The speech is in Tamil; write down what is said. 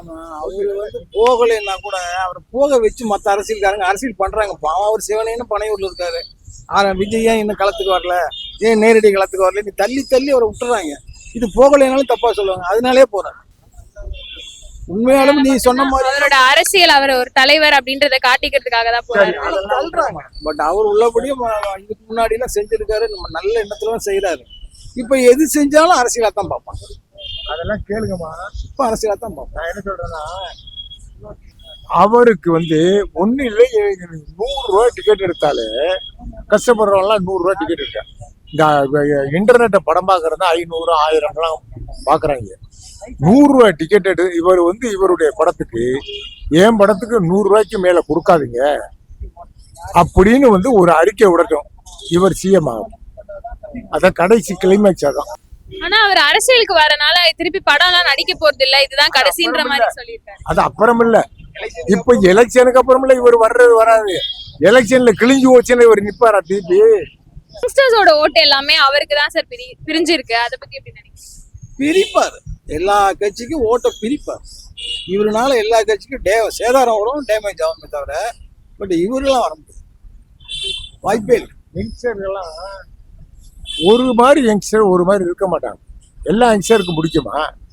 இல்லம்மா அவரு வந்து போகலைன்னா கூட அவரை போக வச்சு மற்ற அரசியல்காரங்க அரசியல் பண்றாங்க. பாவம் அவர் சிவனேன்னு பனையூர்ல இருக்காரு. ஆனா விஜய் ஏன் இன்னும் களத்துக்கு வரல? ஏன் நேரடி களத்துக்கு வரல? நீ தள்ளி தள்ளி அவரை விட்டுறாங்க. இது போகலைனாலும் தப்பா சொல்லுவாங்க. அதனாலே போறேன். உண்மையாலும் நீ சொன்ன மாதிரி அவரோட அரசியல் அவர் ஒரு தலைவர் அப்படின்றத காட்டிக்கிறதுக்காக தான் பட் அவர் உள்ளபடியும் இதுக்கு முன்னாடி எல்லாம் செஞ்சிருக்காரு. நம்ம நல்ல எண்ணத்துல செய்யறாரு இப்ப எது செஞ்சாலும் அரசியலா தான் பார்ப்பாங்க. அதெல்லாம் கேளுங்கம்மா. இப்ப அரசியலா தான் பார்ப்பாங்க நான் என்ன சொல்றேன்னா அவருக்கு வந்து ஒண்ணு இல்லை நூறு ரூபாய் டிக்கெட் எடுத்தாலே கஷ்டப்படுறவங்களாம் நூறு ரூபாய் டிக்கெட் எடுத்தேன் இந்த இன்டர்நெட்டை படம் பார்க்கறது ஐநூறு ஆயிரம்லாம் பார்க்குறாங்க. நூறு ரூபாய் டிக்கெட் எடு இவர் வந்து இவருடைய படத்துக்கு என் படத்துக்கு நூறு ரூபாய்க்கு மேல கொடுக்காதீங்க. அப்படின்னு வந்து ஒரு அறிக்கை விடட்டும். இவர் சிஎம் ஆகும். அதான் கடைசி கிளைமேக்ஸ் அதான். ஆனா அவர் அரசியலுக்கு வரனால திருப்பி படம் எல்லாம் நடிக்க போறது இல்ல இதுதான் கடைசின்ற மாதிரி சொல்லியிருக்காரு. அது அப்புறம் இல்ல இப்ப எலெக்ஷனுக்கு அப்புறம் இல்ல இவர் வர்றது வராது. எலெக்ஷன்ல கிழிஞ்சு போச்சுன்னு இவர் நிப்பாரா திருப்பி? யங்ஸ்டர்ஸோட ஓட்டு எல்லாமே அவருக்கு தான் சார் பிரி பிரிஞ்சிருக்கு. அதை பத்தி எப்படி நினைக்கிறீங்க? பிரிப்பார். எல்லா கட்சிக்கும் ஓட்டை பிரிப்பார். இவருனால எல்லா கட்சிக்கும் டே சேதாரம் வரும் டேமேஜ் ஆகுமே தவிர பட் இவரெல்லாம் வர முடியாது. வாய்ப்பே இல்லை. யங்ஸ்டர்கள்லாம் ஒரு மாதிரி யங்ஸ்டர் ஒரு மாதிரி இருக்க மாட்டாங்க. எல்லா யங்ஸ்டருக்கும் பிடிக்குமா?